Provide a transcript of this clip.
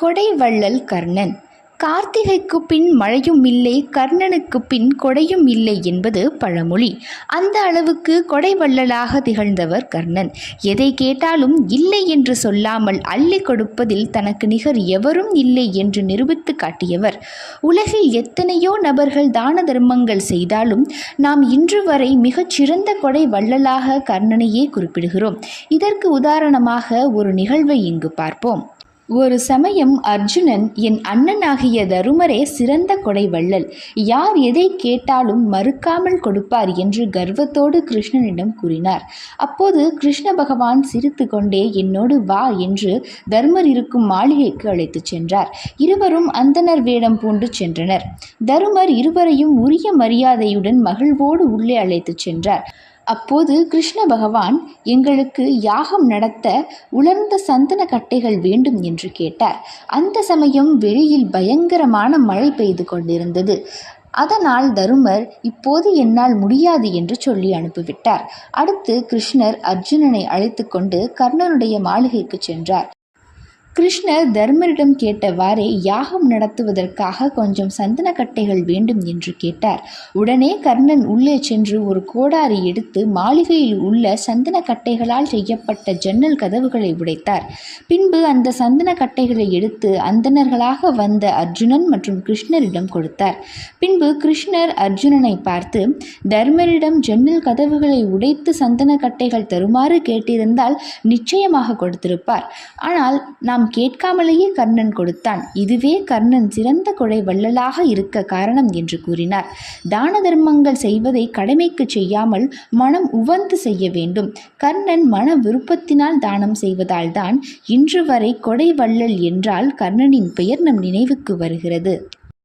கொடைவள்ளல் கர்ணன். கார்த்திகைக்கு பின் மழையும் இல்லை கர்ணனுக்கு பின் கொடையும் இல்லை என்பது பழமொழி. அந்த அளவுக்கு கொடைவள்ளலாக திகழ்ந்தவர் கர்ணன். எதை கேட்டாலும் இல்லை என்று சொல்லாமல் அள்ளி கொடுப்பதில் தனக்கு நிகர் எவரும் இல்லை என்று நிரூபித்து காட்டியவர். உலகில் எத்தனையோ நபர்கள் தான தர்மங்கள் செய்தாலும் நாம் இன்று வரை மிகச்சிறந்த கொடை வள்ளலாக கர்ணனையே குறிப்பிடுகிறோம். இதற்கு உதாரணமாக ஒரு நிகழ்வை இங்கு பார்ப்போம். ஒரு சமயம் அர்ஜுனன் என் அண்ணனாகிய தருமரே சிறந்த கொடை வள்ளல். யார் எதை கேட்டாலும் மறுக்காமல் கொடுப்பார் என்று கர்வத்தோடு கிருஷ்ணனிடம் கூறினார். அப்போது கிருஷ்ண பகவான் சிரித்து கொண்டே என்னோடு வா என்று தர்மர் இருக்கும் மாளிகைக்கு அழைத்துச் சென்றார். இருவரும் அந்தனர் வேடம் பூண்டு சென்றனர். தருமர் இருவரையும் உரிய மரியாதையுடன் மகிழ்வோடு உள்ளே அழைத்துச் சென்றார். அப்போது கிருஷ்ண பகவான் எங்களுக்கு யாகம் நடத்த உலர்ந்த சந்தன கட்டைகள் வேண்டும் என்று கேட்டார். அந்த சமயம் வெளியில் பயங்கரமான மழை பெய்து கொண்டிருந்தது. அதனால் தருமர் இப்போது என்னால் முடியாது என்று சொல்லி அனுப்பிவிட்டார். அடுத்து கிருஷ்ணர் அர்ஜுனனை அழைத்து கொண்டு கர்ணனுடைய மாளிகைக்கு சென்றார். கிருஷ்ணர் தர்மரிடம் கேட்டவாறே யாகம் நடத்துவதற்காக கொஞ்சம் சந்தனக்கட்டைகள் வேண்டும் என்று கேட்டார். உடனே கர்ணன் உள்ளே சென்று ஒரு கோடாரி எடுத்து மாளிகையில் உள்ள சந்தனக்கட்டைகளால் செய்யப்பட்ட ஜன்னல் கதவுகளை உடைத்தார். பின்பு அந்த சந்தனக்கட்டைகளை எடுத்து அந்தணர்களாக வந்த அர்ஜுனன் மற்றும் கிருஷ்ணரிடம் கொடுத்தார். பின்பு கிருஷ்ணர் அர்ஜுனனை பார்த்து தர்மரிடம் ஜன்னல் கதவுகளை உடைத்து சந்தனக்கட்டைகள் தருமாறு கேட்டிருந்தால் நிச்சயமாக கொடுத்திருப்பார். ஆனால் நாம் கேட்காமலேயே கர்ணன் கொடுத்தான். இதுவே கர்ணன் சிறந்த கொடை வள்ளலாக இருக்க காரணம் என்று கூறினார். தான தர்மங்கள் செய்வதை கடமைக்கு செய்யாமல் மனம் உவந்து செய்ய வேண்டும். கர்ணன் மன விருப்பத்தினால் தானம் செய்வதால் தான் இன்று வரை கொடை வள்ளல் என்றால் கர்ணனின் பெயர் நம் நினைவுக்கு வருகிறது.